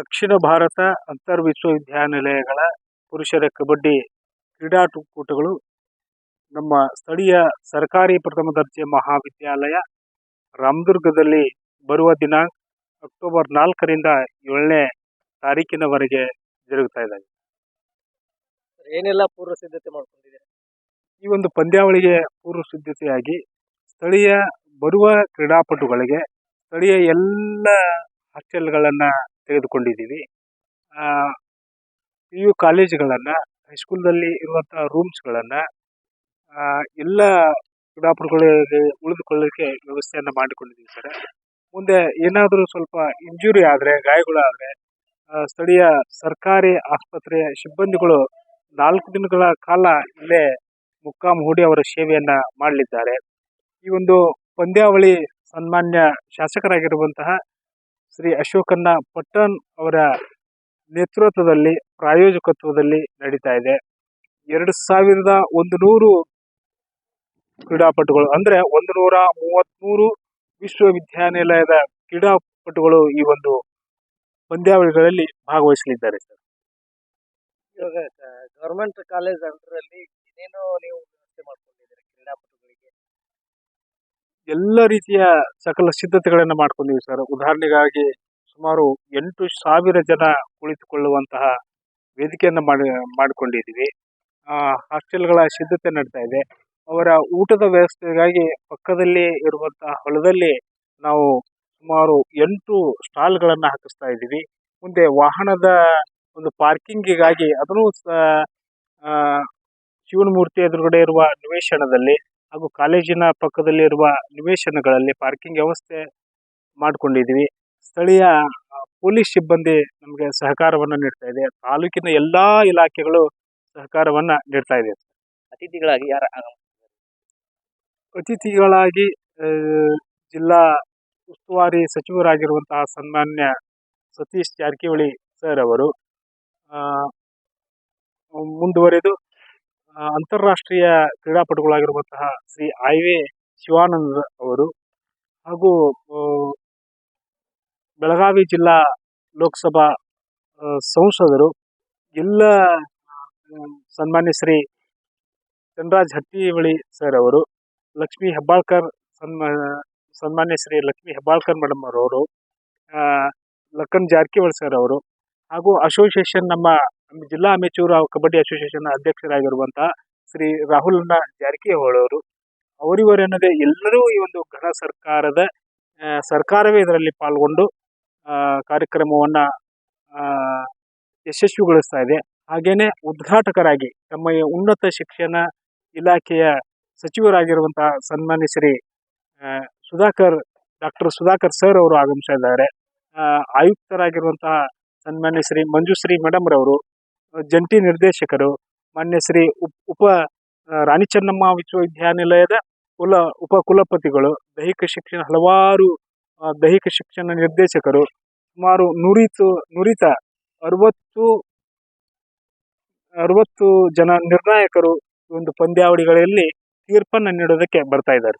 ದಕ್ಷಿಣ ಭಾರತ ಅಂತರ್ ವಿಶ್ವವಿದ್ಯಾನಿಲಯಗಳ ಪುರುಷರ ಕಬಡ್ಡಿ ಕ್ರೀಡಾಕೂಟಗಳು ನಮ್ಮ ಸ್ಥಳೀಯ ಸರ್ಕಾರಿ ಪ್ರಥಮ ದರ್ಜೆ ಮಹಾವಿದ್ಯಾಲಯ ರಾಮದುರ್ಗದಲ್ಲಿ ಬರುವ ದಿನಾಂಕ ಅಕ್ಟೋಬರ್ ನಾಲ್ಕರಿಂದ ಏಳನೇ ತಾರೀಕಿನವರೆಗೆ ಜರುಗುತ್ತಾ ಇದ್ದಾವೆ. ಏನೆಲ್ಲ ಪೂರ್ವ ಸಿದ್ಧತೆ ಮಾಡಿಕೊಂಡಿದೆ ಈ ಒಂದು ಪಂದ್ಯಾವಳಿಗೆ ಪೂರ್ವ ಸಿದ್ಧತೆಯಾಗಿ ಸ್ಥಳೀಯ ಬರುವ ಕ್ರೀಡಾಪಟುಗಳಿಗೆ ಸ್ಥಳೀಯ ಎಲ್ಲ ಹಾಸ್ಟೆಲ್ಗಳನ್ನು ತೆಗೆದುಕೊಂಡಿದ್ದೀವಿ. ಪಿ ಯು ಕಾಲೇಜ್ಗಳನ್ನು ಹೈಸ್ಕೂಲ್ನಲ್ಲಿ ಇರುವಂಥ ರೂಮ್ಸ್ಗಳನ್ನು ಎಲ್ಲ ಕ್ರೀಡಾಪಟುಗಳಿಗೆ ಉಳಿದುಕೊಳ್ಳಲಿಕ್ಕೆ ವ್ಯವಸ್ಥೆಯನ್ನು ಮಾಡಿಕೊಂಡಿದ್ದೀವಿ ಸರ್. ಮುಂದೆ ಏನಾದರೂ ಸ್ವಲ್ಪ ಇಂಜುರಿ ಆದರೆ, ಗಾಯಗಳಾದರೆ ಸ್ಥಳೀಯ ಸರ್ಕಾರಿ ಆಸ್ಪತ್ರೆಯ ಸಿಬ್ಬಂದಿಗಳು ನಾಲ್ಕು ದಿನಗಳ ಕಾಲ ಇಲ್ಲೇ ಮುಕ್ಕಾಂ ಹೂಡಿ ಅವರ ಸೇವೆಯನ್ನು ಮಾಡಲಿದ್ದಾರೆ. ಈ ಒಂದು ಪಂದ್ಯಾವಳಿ ಸನ್ಮಾನ್ಯ ಶಾಸಕರಾಗಿರುವಂತಹ ಶ್ರೀ ಅಶೋಕನ್ನ ಪಟ್ಟಣ್ ಅವರ ನೇತೃತ್ವದಲ್ಲಿ, ಪ್ರಾಯೋಜಕತ್ವದಲ್ಲಿ ನಡೀತಾ ಇದೆ. ಎರಡು ಸಾವಿರದ ಒಂದು ನೂರು ಕ್ರೀಡಾಪಟುಗಳು, ಅಂದರೆ ಒಂದು ನೂರ ಮೂವತ್ತ್ಮೂರು ವಿಶ್ವವಿದ್ಯಾನಿಲಯದ ಕ್ರೀಡಾಪಟುಗಳು ಈ ಒಂದು ಪಂದ್ಯಾವಳಿಗಳಲ್ಲಿ ಭಾಗವಹಿಸಲಿದ್ದಾರೆ, ಸರ್. ಇವಾಗ ಗೌರ್ಮೆಂಟ್ ಕಾಲೇಜ್ ಅಂಡರಲ್ಲಿ ಏನೇನೋ ನೀವು ವ್ಯವಸ್ಥೆ ಕ್ರೀಡಾಪಟುಗಳಿಗೆ ಎಲ್ಲ ರೀತಿಯ ಸಕಲ ಸಿದ್ಧತೆಗಳನ್ನು ಮಾಡ್ಕೊಂಡಿದ್ದೀವಿ ಸರ್. ಉದಾಹರಣೆಗಾಗಿ ಸುಮಾರು ಎಂಟು ಸಾವಿರ ಜನ ಕುಳಿತುಕೊಳ್ಳುವಂತಹ ವೇದಿಕೆಯನ್ನು ಮಾಡಿ ಮಾಡಿಕೊಂಡಿದ್ದೀವಿ ಹಾಸ್ಟೆಲ್ಗಳ ಸಿದ್ಧತೆ ನಡೀತಾ ಇದೆ. ಅವರ ಊಟದ ವ್ಯವಸ್ಥೆಗಾಗಿ ಪಕ್ಕದಲ್ಲಿ ಇರುವಂತಹ ಹೊಲದಲ್ಲಿ ನಾವು ಸುಮಾರು ಎಂಟು ಸ್ಟಾಲ್ಗಳನ್ನು ಹಾಕಿಸ್ತಾ ಇದ್ದೀವಿ. ಮುಂದೆ ವಾಹನದ ಒಂದು ಪಾರ್ಕಿಂಗಿಗಾಗಿ ಅದನ್ನು ಸಹ ಶಿವನಮೂರ್ತಿ ಎದುರುಗಡೆ ಇರುವ ನಿವೇಶನದಲ್ಲಿ ಹಾಗೂ ಕಾಲೇಜಿನ ಪಕ್ಕದಲ್ಲಿ ಇರುವ ನಿವೇಶನಗಳಲ್ಲಿ ಪಾರ್ಕಿಂಗ್ ವ್ಯವಸ್ಥೆ ಮಾಡಿಕೊಂಡಿದ್ದೀವಿ. ಸ್ಥಳೀಯ ಪೊಲೀಸ್ ಸಿಬ್ಬಂದಿ ನಮಗೆ ಸಹಕಾರವನ್ನು ನೀಡ್ತಾ ಇದೆ. ತಾಲೂಕಿನ ಎಲ್ಲ ಇಲಾಖೆಗಳು ಸಹಕಾರವನ್ನು ನೀಡ್ತಾ ಇದೆ. ಅತಿಥಿಗಳಾಗಿ ಯಾರ ಅತಿಥಿಗಳಾಗಿ ಆ, ಜಿಲ್ಲಾ ಉಸ್ತುವಾರಿ ಸಚಿವರಾಗಿರುವಂತಹ ಸನ್ಮಾನ್ಯ ಸತೀಶ್ ಜಾರಕಿಹೊಳಿ ಸರ್ ಅವರು ಆ, ಮುಂದುವರೆದು ಅಂತಾರಾಷ್ಟ್ರೀಯ ಕ್ರೀಡಾಪಟುಗಳಾಗಿರುವಂತಹ ಶ್ರೀ ಐ ವಿ ಶಿವಾನಂದ ಅವರು ಹಾಗೂ ಬೆಳಗಾವಿ ಜಿಲ್ಲಾ ಲೋಕಸಭಾ ಸಂಸದರು, ಎಲ್ಲ ಸನ್ಮಾನ್ಯ ಶ್ರೀ ಚಂದ್ರಾಜ್ ಹಟ್ಟಿವಳಿ ಸರ್ ಅವರು, ಲಕ್ಷ್ಮೀ ಹೆಬ್ಬಾಳ್ಕರ್ ಸನ್ಮಾ, ಸನ್ಮಾನ್ಯ ಶ್ರೀ ಲಕ್ಷ್ಮೀ ಹೆಬ್ಬಾಳ್ಕರ್ ಮೇಡಮ್ ಅವರು ಲಕ್ಕನ್ ಜಾರಕಿಹೊಳಿ ಸರ್ ಅವರು ಹಾಗೂ ಅಸೋಸಿಯೇಷನ್ ನಮ್ಮ ಜಿಲ್ಲಾ ಅಮೆಚೂರ್ ಕಬಡ್ಡಿ ಅಸೋಸಿಯೇಷನ್ ಅಧ್ಯಕ್ಷರಾಗಿರುವಂತಹ ಶ್ರೀ ರಾಹುಲ್ನ ಜಾರಕಿಹೊಳಿ ಅವರು ಅವರಿವರೆನ್ನದೇ ಎಲ್ಲರೂ ಈ ಒಂದು ಘನ ಸರ್ಕಾರದ ಸರ್ಕಾರವೇ ಇದರಲ್ಲಿ ಪಾಲ್ಗೊಂಡು ಕಾರ್ಯಕ್ರಮವನ್ನು ಯಶಸ್ವಿಗೊಳಿಸ್ತಾ ಇದೆ. ಹಾಗೇನೆ ಉದ್ಘಾಟಕರಾಗಿ ತಮ್ಮ ಉನ್ನತ ಶಿಕ್ಷಣ ಇಲಾಖೆಯ ಸಚಿವರಾಗಿರುವಂತಹ ಸನ್ಮಾನ್ಯ ಶ್ರೀ ಸುಧಾಕರ್, ಡಾಕ್ಟರ್ ಸುಧಾಕರ್ ಸರ್ ಅವರು ಆಗಮಿಸಿದ್ದಾರೆ. ಆಯುಕ್ತರಾಗಿರುವಂತಹ ಸನ್ಮಾನ್ಯ ಶ್ರೀ ಮಂಜುಶ್ರೀ ಮೇಡಮ್ ರವರು ಜಂಟಿ ನಿರ್ದೇಶಕರು, ಮಾನ್ಯ ಶ್ರೀ ಉಪ್ ರಾಣಿ ಚೆನ್ನಮ್ಮ ವಿಶ್ವವಿದ್ಯಾನಿಲಯದ ಕುಲ, ಉಪ ಕುಲಪತಿಗಳು, ದೈಹಿಕ ಶಿಕ್ಷಣ, ಹಲವಾರು ದೈಹಿಕ ಶಿಕ್ಷಣ ನಿರ್ದೇಶಕರು, ಸುಮಾರು ನುರಿತು, ನುರಿತ ಅರವತ್ತು ಅರವತ್ತು ಜನ ನಿರ್ಣಾಯಕರು ಒಂದು ಪಂದ್ಯಾವಳಿಗಳಲ್ಲಿ ತೀರ್ಪನ್ನು ನೀಡೋದಕ್ಕೆ ಬರ್ತಾ ಇದ್ದಾರೆ.